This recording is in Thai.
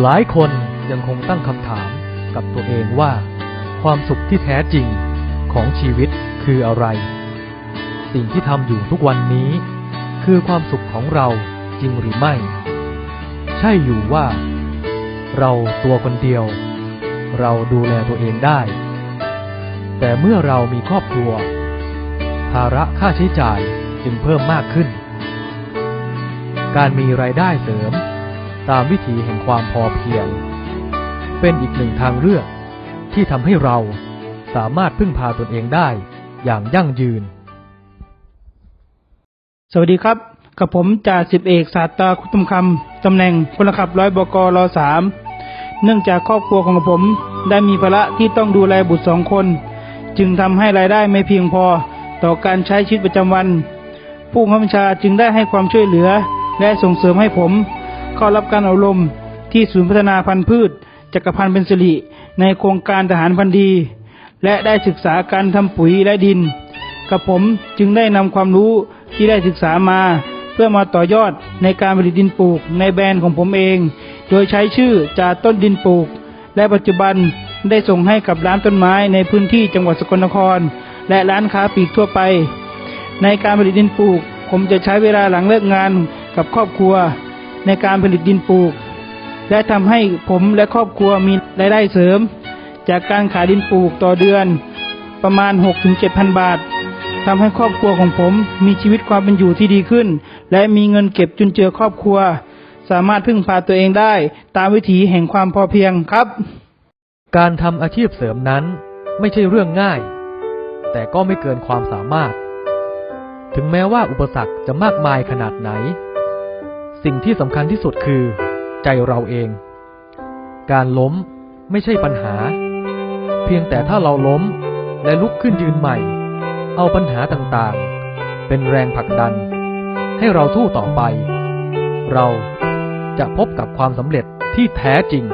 หลายคนยังคงตั้งคำถามกับตัวเองว่า ความสุขที่แท้จริงของชีวิตคืออะไร สิ่งที่ทำอยู่ทุกวันนี้ คือความสุขของเราจริงหรือไม่ ใช่อยู่ว่า เราตัวคนเดียว เราดูแลตัวเองได้ แต่เมื่อเรามีครอบครัว ภาระค่าใช้จ่ายจึงเพิ่มมากขึ้น การมีรายได้เสริม ตามวิถีแห่งความพอเพียง เป็นอีกหนึ่งทางเลือกที่ทำให้เราสามารถพึ่งพาตนเองได้อย่างยั่งยืน สวัสดีครับ กับผมจ่าสิบเอกศาสตราคุตมคำตำแหน่งพลขับร้อยบกรสามเนื่องจากครอบครัวของผมได้มีภาระที่ต้องดูแลบุตรสองคน จึงทำให้รายได้ไม่เพียงพอต่อการใช้ชีวิตประจำวัน ผู้บังคับบัญชาจึงได้ให้ความช่วยเหลือ และส่งเสริมให้ผม เข้ารับการอบรมที่ศูนย์พัฒนาพันธุ์พืชจักรพันธ์เป็นสิริในโครงการทหารพันธุ์ดี และได้ศึกษาการทำปุ๋ยและดิน กับผมจึงได้นำความรู้ที่ได้ศึกษามา เพื่อมาต่อยอดในการผลิตดินปลูกในแบรนด์ของผมเอง โดยใช้ชื่อจากต้นดินปลูก และปัจจุบันได้ส่งให้กับร้านต้นไม้ในพื้นที่จังหวัดสกลนคร และร้านค้าปลีกทั่วไป ในการผลิตดินปลูก ผมจะใช้เวลาหลังเลิกงานกับครอบครัว ในการผลิตดินปลูก และทำให้ผมและครอบครัวมีรายได้เสริม จากการขายดินปลูกต่อเดือนประมาณ 6-7,000 บาททำให้ครอบครัวของผมมีชีวิตความเป็นอยู่ที่ดีขึ้น และมีเงินเก็บจุนเจือครอบครัว สามารถพึ่งพาตัวเองได้ ตามวิถีแห่งความพอเพียงครับ การทำอาชีพเสริมนั้นไม่ใช่เรื่องง่าย แต่ก็ไม่เกินความสามารถ ถึงแม้ว่าอุปสรรคจะมากมายขนาดไหน สิ่งที่สำคัญที่สุดคือ ใจเราเอง การล้มไม่ใช่ปัญหา เพียงแต่ถ้าเราล้มและลุกขึ้นยืนใหม่ เอาปัญหาต่างๆ เป็นแรงผลักดัน ให้เราทู่ต่อไป เราจะพบกับความสำเร็จที่แท้จริง